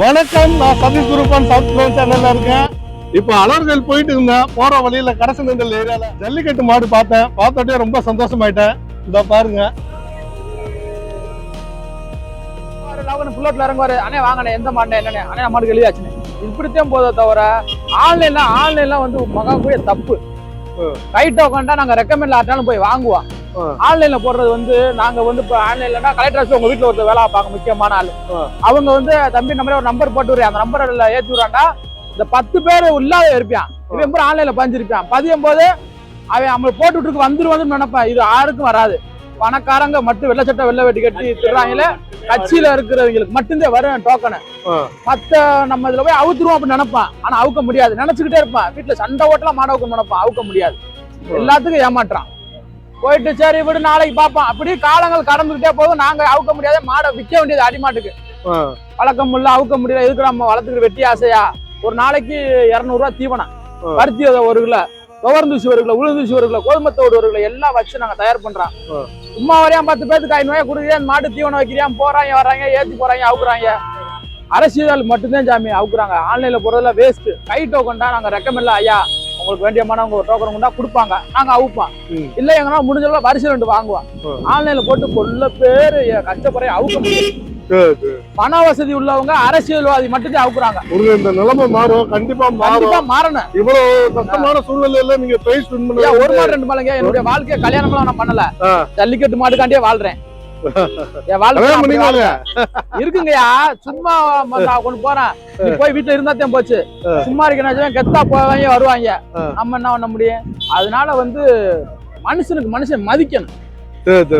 வணக்கம் நான் Satish குருப்பான் south bro சேனல்ல இருக்கேன். இப்போ அலர்கள் போயிட்டு இருந்தேன் போற வழியில கரசனந்தல் ஏரியால ஜல்லிக்கட்டு மாடு பார்த்தேன். பார்த்தோட்டே ரொம்ப சந்தோஷமாயிட்டேன். இதோ பாருங்க. புல்லட்ல இறங்குவாரு. அண்ணே வாங்கண்ணே எந்த மாட்டேன் என்னண்ணே? அண்ணே மாட்டுக்கு எழுதியாச்சுண்ணே இப்படித்தான் போதே தவிர ஆன்லைன்ல ஆன்லைன்ல வந்து மகா கூடிய தப்பு. கைட்ட உட்காண்டா நாங்க ரெக்கமெண்ட்ல ஆட்டாலும் போய் வாங்குவோம். ஆன்லைன்ல போடுறது வந்து நாங்க வந்து இப்போ ஆன்லைன்லனா கலெக்டர் ஆஃபீஸ் உங்க வீட்டுல ஒருத்தர் வேலை பார்க்க முக்கியமான ஆளு. அவங்க வந்து தம்பி நம்மளே ஒரு நம்பர் போட்டு விடுறேன் அந்த நம்பர்ல ஏத்தி விடுறாண்டா இந்த பத்து பேர் இல்லாத இருப்பான். இவன் பூரா ஆன்லைன்ல பதிஞ்சிருப்பான். பதியும் போது அவன் நம்மள போட்டு விட்டுருக்கு வந்துரு வந்து நினைப்பான். இது யாருக்கும் வராது. பணக்காரங்க மட்டும் வெள்ளை சட்டை வெள்ளை வெட்டி கட்டி திருறாங்களே கட்சியில இருக்கிறவங்களுக்கு மட்டும்தான் வரும் டோக்கனு. மத்த நம்ம இதுல போய் அவுத்துருவோம் அப்படின்னு நினைப்பான். ஆனா அவுக்க முடியாது. நினைச்சுக்கிட்டே இருப்பான். வீட்டுல சண்டை ஓட்டலாம் மாட அவுக்க நினைப்பான். அவுக்க முடியாது. எல்லாத்துக்கும் ஏமாற்றான் போயிட்டு சரி விடு நாளைக்கு பார்ப்போம். அப்படி காலங்கள் கடந்துகிட்டே போதும் நாங்க அவுக்க முடியாத மாடை விற்க வேண்டியது அடிமாட்டுக்கு. வழக்கம் இல்ல அவுக்க முடியல. எதுக்கு நம்ம வளர்த்துக்கிட்டு வெட்டி ஆசையா? ஒரு நாளைக்கு இரநூறுவா தீவனம். பருத்தி ஒரு கிலோ துவர்ந்தூசி ஒரு கிலோ உளுந்தூசி ஒரு கிலோ கோதுமத்தோடு ஒரு கிலோ எல்லாம் வச்சு நாங்க தயார் பண்றோம். சும்மா வரையான் பத்து பேத்துக்கு ஐநூறு ரூபாய் கொடுக்குறியா? மாட்டு தீவனம் வைக்கிறியான் போறாங்க வர்றாங்க ஏத்தி போறாங்க அவுக்குறாங்க. அரசியல் மட்டும்தான் சாமி அவுக்குறாங்க. ஆன்லைன்ல போறதுல வேஸ்ட் கை டோக்கன்டா நாங்க ரெக்கமெண்ட்ல ஐயா. உங்களுக்கு வேண்டிய மானவங்க ஒரு டோக்கன் கொண்டா கொடுப்பாங்க. நாங்க அவுப்போம். இல்ல எங்கன்னா முடிஞ்சளவு வரிசை ரெண்டு வாங்குவோம். ஆன்லைன்ல போட்டு கொல்ல பேரு கஷ்டப்படுற அவுக்க முடியும். பண வசதி உள்ளவங்க அரசியல்வாதி மட்டும்தான் அவுக்குறாங்க. இந்த நிலைமை மாறும் கண்டிப்பா மாறும். கண்டிப்பா மாறணும். இவ்வளவு கஷ்டமான சூழ்நிலையில நீங்க பிரைஸ் வின் ஒரு மாடு ரெண்டு மாடுங்க. என்னுடைய வாழ்க்கைய கல்யாணம்லாம் நான் பண்ணல. ஜல்லிக்கட்டு மாட்டுக்காண்டியே வாழ்றேன். இருக்குங்கய்யா சும்மா கொண்டு போறேன். போய் வீட்டுல இருந்தாத்தையும் போச்சு. சும்மா இருக்கணும் கெத்தா போவாங்க வருவாங்க. நம்ம என்ன பண்ண முடியும்? அதனால வந்து மனுஷனுக்கு மனுஷன் மதிக்கணும். சரி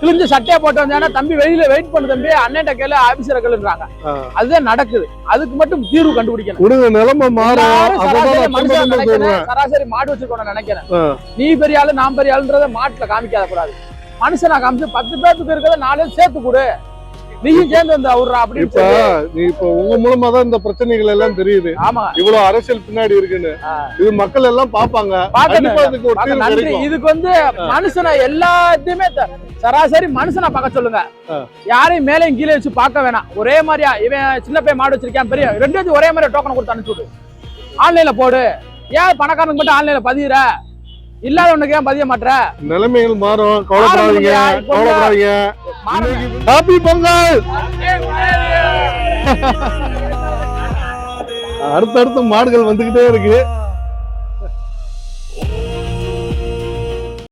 கிழிஞ்ச சட்டையை போட்டு வந்தாங்கன்னா தம்பி வெளியில வெயிட் பண்ணு தம்பி அண்ணன்ட்ட கேளு ஆபீசரை கேளுன்றாங்க. அதுதான் நடக்குது. அதுக்கு மட்டும் தீர்வு கண்டுபிடிக்கணும். உங்க நிலைமை மாறும். சராசரி மாடு வச்சிருக்கோம் நினைக்கிறேன். நீ பெரிய ஆளு நான் பெரிய ஆளுன்றத மாட்டுல காமிக்காத கூடாது. மனுஷனா காமிச்சு பத்து பேத்துக்கு இருக்கிறத நாலு சேர்த்து கொடு. நீயும் சேர்ந்து வந்து அவர்றா அப்படின்னு இப்ப சொல்லி. நீ இப்ப உங்க மூலமா தான் இந்த பிரச்சனைகள் எல்லாம் தெரியுது. ஆமா. இவ்வளவு அரசியல் பின்னாடி இருக்குன்னு. இது மக்கள் எல்லாம் பாப்பாங்க இதுக்கு வந்து மனுஷனை எல்லாத்தையுமே சராசரி மனுஷனை பார்க்க சொல்லுங்க. யாரையும் மேலையும் கீழே வச்சு பார்க்க வேணாம். ஒரே மாதிரியா இவன் சின்ன பையன் மாடு வச்சிருக்கான் பெரிய ரெண்டு ஒரே மாதிரி டோக்கன் கொடுத்து அனுப்பிச்சு ஆன்லைன்ல போடு. ஏன் பணக்காரனுக்கு மட்டும் ஆன்லைன்ல பதிகிற இல்லாதவனுக்கு ஏன் பதிய மாட்ற? நிலைமைகள் மாறும். கவலைப்படாதீங்க. கவலைப்படாதீங்க. ஹாப்பி பொங்கல் அடுத்தடுத்து மாடுகள் வந்துகிட்டே இருக்கு.